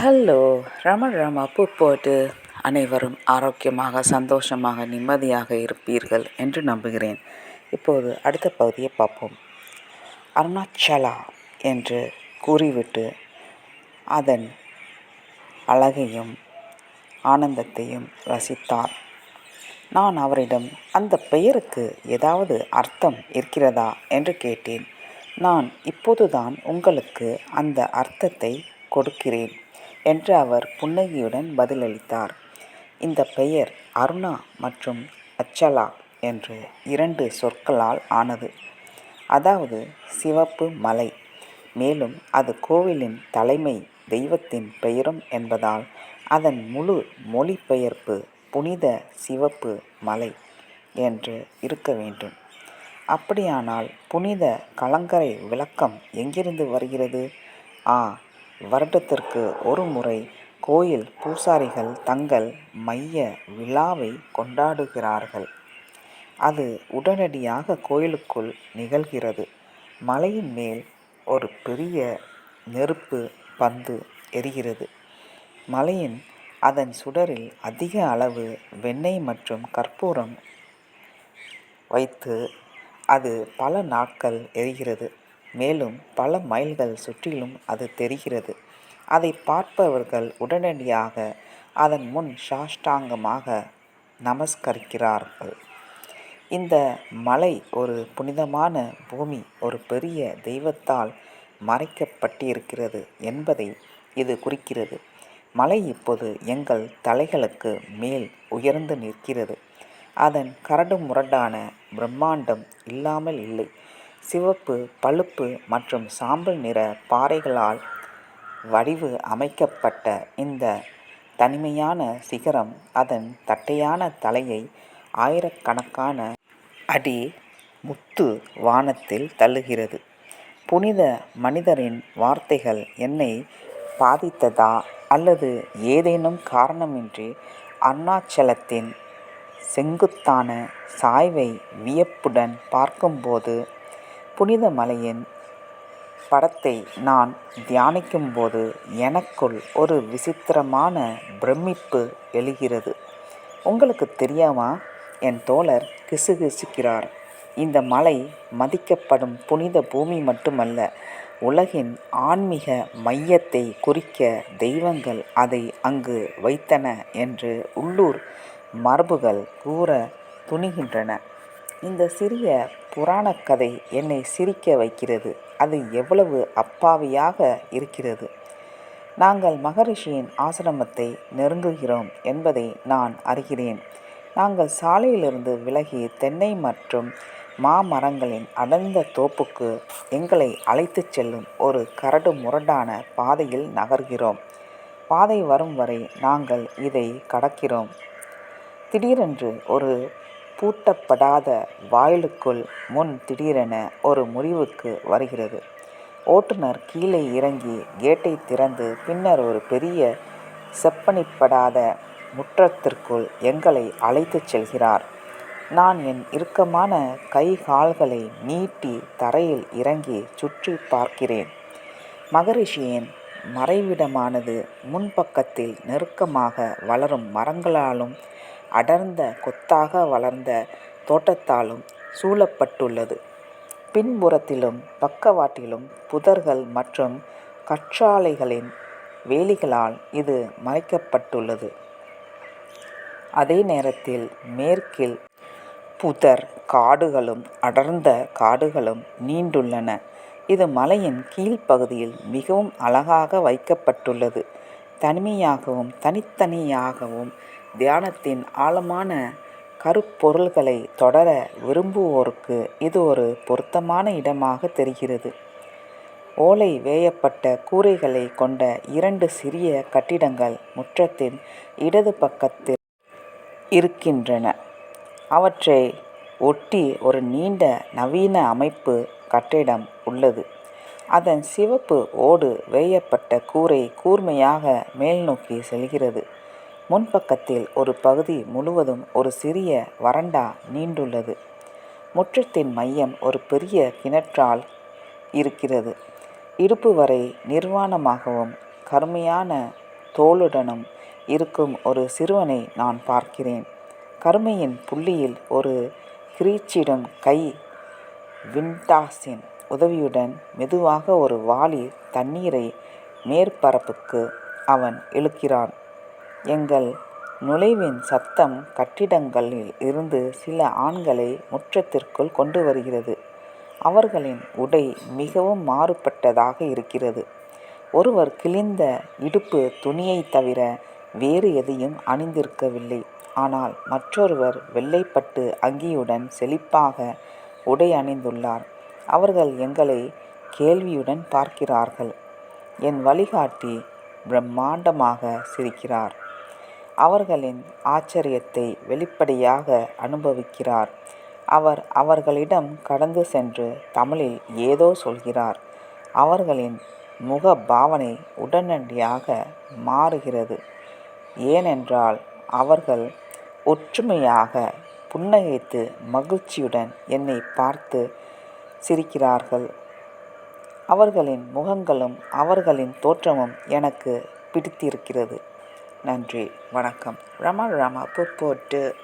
Hello ரம Rama பூ போட்டு அனைவரும் ஆரோக்கியமாக சந்தோஷமாக நிம்மதியாக இருப்பீர்கள் என்று நம்புகிறேன். இப்போது அடுத்த பகுதியை பார்ப்போம். அருணாச்சலா என்று கூறிவிட்டு அதன் அழகையும் ஆனந்தத்தையும் ரசித்தார். நான் அவரிடம் அந்த பெயருக்கு ஏதாவது அர்த்தம் இருக்கிறதா என்று கேட்டேன். நான் இப்போதுதான் உங்களுக்கு அந்த அர்த்தத்தை கொடுக்கிறேன். என்று அவர் புன்னகையுடன் பதிலளித்தார். இந்த பெயர் அருணா மற்றும் அச்சலா என்று இரண்டு சொற்களால் ஆனது. அதாவது சிவப்பு மலை. மேலும் அது கோவிலின் தலைமை தெய்வத்தின் பெயரும் என்பதால் அதன் முழு மொழிபெயர்ப்பு புனித சிவப்பு மலை என்று இருக்க வேண்டும். அப்படியானால் புனித கலங்கரை விளக்கம் எங்கிருந்து வருகிறது? ஆ வருடத்திற்கு ஒரு முறை கோயில் பூசாரிகள் தங்கள் மைய விழாவை கொண்டாடுகிறார்கள். அது உடனடியாக கோயிலுக்குள் நிகழ்கிறது. மலையின் மேல் ஒரு பெரிய நெருப்பு பந்து எரிகிறது. மலையின் அதன் சுடரில் அதிக அளவு வெண்ணெய் மற்றும் கற்பூரம் வைத்து அது பல நாட்கள் எரிகிறது. மேலும் பல மைல்கள் சுற்றிலும் அது தெரிகிறது. அதை பார்ப்பவர்கள் உடனடியாக அதன் முன் சாஷ்டாங்கமாக நமஸ்கரிக்கிறார்கள். இந்த மலை ஒரு புனிதமான பூமி ஒரு பெரிய தெய்வத்தால் மறைக்கப்பட்டிருக்கிறது என்பதை இது குறிக்கிறது. மலை இப்போது எங்கள் தலைகளுக்கு மேல் உயர்ந்து நிற்கிறது. அதன் கரடு முரடான பிரம்மாண்டம் இல்லாமல் இல்லை. சிவப்பு பழுப்பு மற்றும் சாம்பல் நிற பாறைகளால் வடிவு அமைக்கப்பட்ட இந்த தனிமையான சிகரம் அதன் தட்டையான தலையை ஆயிரக்கணக்கான அடி முத்து வானத்தில் தள்ளுகிறது. புனித மனிதரின் வார்த்தைகள் என்னை பாதித்ததா அல்லது ஏதேனும் காரணமின்றி அருணாச்சலத்தின் செங்குத்தான சாய்வை வியப்புடன் பார்க்கும்போது புனித மலையின் படத்தை நான் தியானிக்கும்போது எனக்குள் ஒரு விசித்திரமான பிரமிப்பு எழுகிறது. உங்களுக்கு தெரியாமா? என் தோழர் கிசுகிசுக்கிறார். இந்த மலை மதிக்கப்படும் புனித பூமி மட்டுமல்ல உலகின் ஆன்மீக மையத்தை குறிக்க தெய்வங்கள் அதை அங்கு வைத்தன என்று உள்ளூர் மரபுகள் கூற துணிகின்றன. இந்த சிறிய புராணக் கதை என்னை சிரிக்க வைக்கிறது. அது எவ்வளவு அப்பாவியாக இருக்கிறது. நாங்கள் மகரிஷியின் ஆசிரமத்தை நெருங்குகிறோம் என்பதை நான் அறிகிறேன். நாங்கள் சாலையிலிருந்து விலகி தென்னை மற்றும் மாமரங்களின் அடர்ந்த தோப்புக்கு எங்களை அழைத்துச் செல்லும் ஒரு கரடு முரடான பாதையில் நகர்கிறோம். பாதை வரும் வரை நாங்கள் இதை கடக்கிறோம். திடீரென்று ஒரு பூட்டப்படாத வாயிலுக்குள் முன் திடீரென ஒரு முடிவுக்கு வருகிறது. ஓட்டுநர் கீழே இறங்கி கேட்டை திறந்து பின்னர் ஒரு பெரிய செப்பனிப்படாத முற்றத்திற்குள் எங்களை அழைத்துச் செல்கிறார். நான் என் இறுக்கமான கை கால்களை நீட்டி தரையில் இறங்கி சுற்றி பார்க்கிறேன். மகரிஷியின் மறைவிடமானது முன்பக்கத்தில் நெருக்கமாக வளரும் மரங்களாலும் அடர்ந்த கொத்தாக வளர்ந்த தோட்டத்தாலும் சூழப்பட்டுள்ளது. பின்புறத்திலும் பக்கவாட்டிலும் புதர்கள் மற்றும் கற்றாழைகளின் வேலிகளால் இது மறைக்கப்பட்டுள்ளது. அதே நேரத்தில் மேற்கில் புதர் காடுகளும் அடர்ந்த காடுகளும் நீண்டுள்ளன. இது மலையின் கீழ்ப்பகுதியில் மிகவும் அழகாக வைக்கப்பட்டுள்ளது. தனிமையாகவும் தனித்தனியாகவும் தியானத்தின் ஆழமான கருப்பொருள்களை தொடர விரும்புவோருக்கு இது ஒரு பொருத்தமான இடமாக தெரிகிறது. ஓலை வேயப்பட்ட கூரைகளை கொண்ட இரண்டு சிறிய கட்டிடங்கள் முற்றத்தின் இடது பக்கத்தில் இருக்கின்றன. அவற்றை ஒட்டி ஒரு நீண்ட நவீன அமைப்பு கட்டிடம் உள்ளது. அதன் சிவப்பு ஓடு வேயப்பட்ட கூரை கூர்மையாக மேல்நோக்கி செல்கிறது. முன்பக்கத்தில் ஒரு பகுதி முழுவதும் ஒரு சிறிய வறண்டா நீண்டுள்ளது. முற்றத்தின் மையம் ஒரு பெரிய கிணற்றால் இருக்கிறது. இடுப்பு வரை நிர்வாணமாகவும் கருமையான தோளுடனும் இருக்கும் ஒரு சிறுவனை நான் பார்க்கிறேன். கருமையின் புள்ளியில் ஒரு கிரீச்சிடும் கை விண்டாஸின் உதவியுடன் மெதுவாக ஒரு வாளி தண்ணீரை மேற்பரப்புக்கு அவன் இழுக்கிறான். எங்கள் நுழைவின் சத்தம் கட்டிடங்களில் இருந்து சில ஆண்களை முற்றத்திற்குள் கொண்டு வருகிறது. அவர்களின் உடை மிகவும் மாறுபட்டதாக இருக்கிறது. ஒருவர் கிழிந்த இடுப்பு துணியைத் தவிர வேறு எதையும் அணிந்திருக்கவில்லை. ஆனால் மற்றொருவர் வெள்ளைப்பட்டு அங்கியுடன் செழிப்பாக உடை அணிந்துள்ளார். அவர்கள் எங்களை கேள்வியுடன் பார்க்கிறார்கள். என் வழிகாட்டி பிரம்மாண்டமாக சிரிக்கிறார். அவர்களின் ஆச்சரியத்தை வெளிப்படையாக அனுபவிக்கிறார். அவர் அவர்களிடம் கடந்து சென்று தமிழில் ஏதோ சொல்கிறார். அவர்களின் முக பாவனை உடனடியாக மாறுகிறது. ஏனென்றால் அவர்கள் ஒற்றுமையாக புன்னகைத்து மகிழ்ச்சியுடன் என்னை பார்த்து சிரிக்கிறார்கள். அவர்களின் முகங்களும் அவர்களின் தோற்றமும் எனக்கு பிடித்திருக்கிறது. நன்றி வணக்கம். ரமா ரமா போட்டு